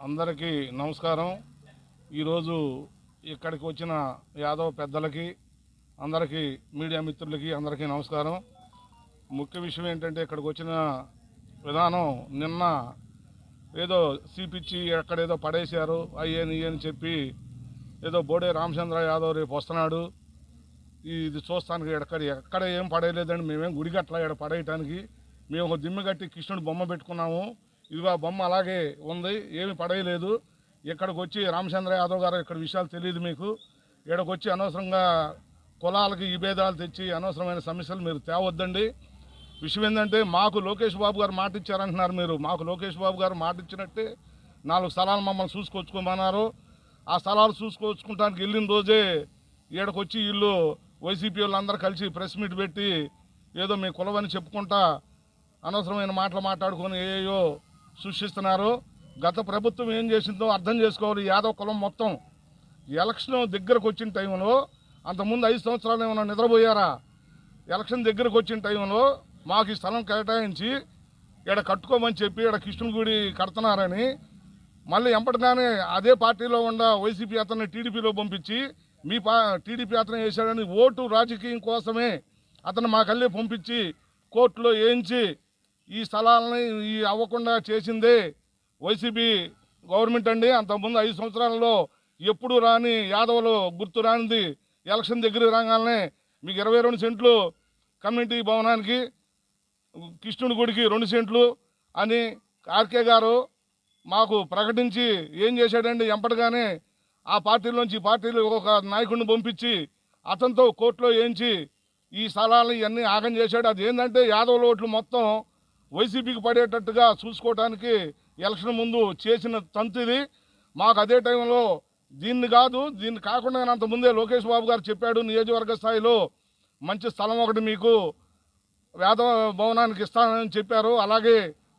అందరికీ నమస్కారం. ఈరోజు ఇక్కడికి వచ్చిన యాదవ్ పెద్దలకి అందరికీ మీడియా మిత్రులకి అందరికీ నమస్కారం. ముఖ్య విషయం ఏంటంటే ఇక్కడికి వచ్చిన విధానం నిన్న ఏదో సీపిచ్చి ఎక్కడేదో పడేశారు అయ్యేని అని చెప్పి ఏదో బోడే రామచంద్ర యాదవ్ రేపు వస్తున్నాడు. ఇది చూస్తానికి ఎక్కడ ఎక్కడ ఏం పడేయలేదండి. మేమేం గుడికి అట్లా ఇక్కడ పడేయటానికి. మేము ఒక దిమ్మ కట్టి కృష్ణుడు బొమ్మ పెట్టుకున్నాము. ఇది ఆ బొమ్మ అలాగే ఉంది ఏమి పడేయలేదు. ఇక్కడికి వచ్చి రామచంద్ర యాదవ్ గారు ఇక్కడ విషయాలు తెలియదు మీకు. ఇక్కడికి వచ్చి అనవసరంగా కులాలకి ఈ భేదాలు తెచ్చి అనవసరమైన సమస్యలు మీరు తేవద్దండి. విషయం ఏంటంటే మాకు లోకేష్ బాబు గారు మాట ఇచ్చారంటున్నారు మీరు. మాకు లోకేష్ బాబు గారు మాట ఇచ్చినట్టే నాలుగు స్థలాలు మమ్మల్ని చూసుకొచ్చుకోమన్నారు. ఆ స్థలాలు చూసుకొచ్చుకుంటానికి వెళ్ళిన రోజే ఈడకొచ్చి వచ్చి వీళ్ళు వైసీపీ వాళ్ళందరూ కలిసి ప్రెస్ మీట్ పెట్టి ఏదో మీ కులవని చెప్పుకుంటా అనవసరమైన మాటలు మాట్లాడుకొని ఏయో సృష్టిస్తున్నారు. గత ప్రభుత్వం ఏం చేసిందో అర్థం చేసుకోవాలి. యాదవ్ కులం మొత్తం ఎలక్షన్ దగ్గరకు వచ్చిన టైంలో అంతకుముందు ఐదు సంవత్సరాలు ఏమైనా నిద్రపోయారా? ఎలక్షన్ దగ్గరకు వచ్చిన టైంలో మాకు ఈ స్థలం కేటాయించి ఇక్కడ కట్టుకోమని చెప్పి ఇక్కడ కృష్ణుని గుడి కడుతున్నారని మళ్ళీ ఎంపటిగానే అదే పార్టీలో ఉన్న వైసీపీ అతన్ని టీడీపీలో పంపించి మీ పా టీడీపీ అతను వేశాడని ఓటు రాజకీయం కోసమే అతను మా కళ్ళే పంపించి కోర్టులో వేయించి ఈ స్థలాలని ఈ అవ్వకుండా చేసిందే వైసీపీ గవర్నమెంట్ అండి. అంతకుముందు ఐదు సంవత్సరాలలో ఎప్పుడు రాని యాదవులు గుర్తు రానిది ఎలక్షన్ దగ్గర రాగానే మీకు ఇరవై రెండు సెంట్లు కమ్యూనిటీ భవనానికి కృష్ణుడి గుడికి రెండు సెంట్లు అని ఆర్కే గారు మాకు ప్రకటించి ఏం చేశాడండి ఎంపటగానే ఆ పార్టీలోంచి పార్టీలు ఒక నాయకుడిని పంపించి అతనితో కోర్టులో ఏంచి ఈ స్థలాలు ఇవన్నీ ఆగం చేశాడు. అది ఏంటంటే యాదవుల ఓట్లు మొత్తం వైసీపీకి పడేటట్టుగా చూసుకోవడానికి ఎలక్షన్ ముందు చేసిన తంతు ఇది. మాకు అదే టైంలో దీన్ని కాదు దీన్ని కాకుండా అంత ముందే లోకేష్ బాబు గారు చెప్పాడు నియోజకవర్గ స్థాయిలో మంచి స్థలం ఒకటి మీకు వేద భవనానికి ఇస్తానని చెప్పారు. అలాగే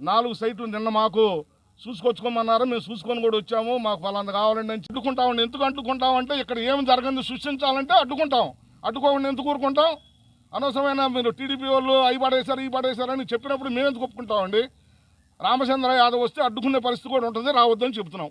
నాలుగు సైట్లు నిన్న మాకు చూసుకొచ్చుకోమన్నారు. మేము చూసుకొని కూడా వచ్చాము. మాకు ఫలాంత కావాలండి అని అడ్డుకుంటామండి ఎందుకు అడ్డుకుంటామంటే ఇక్కడ ఏమి జరగని సృష్టించాలంటే అడ్డుకుంటాం. అడ్డుకోకుండా ఎందుకు ఊరుకుంటాం? అనవసరమైన మీరు టీడీపీ వాళ్ళు అవి పడేశారు ఈ పడేశారని చెప్పినప్పుడు మేము ఎందుకు ఒప్పుకుంటామండి రామచంద్ర యాదవ్ వస్తే అడ్డుకునే పరిస్థితి కూడా ఉంటుంది. రావద్దని చెప్తున్నాం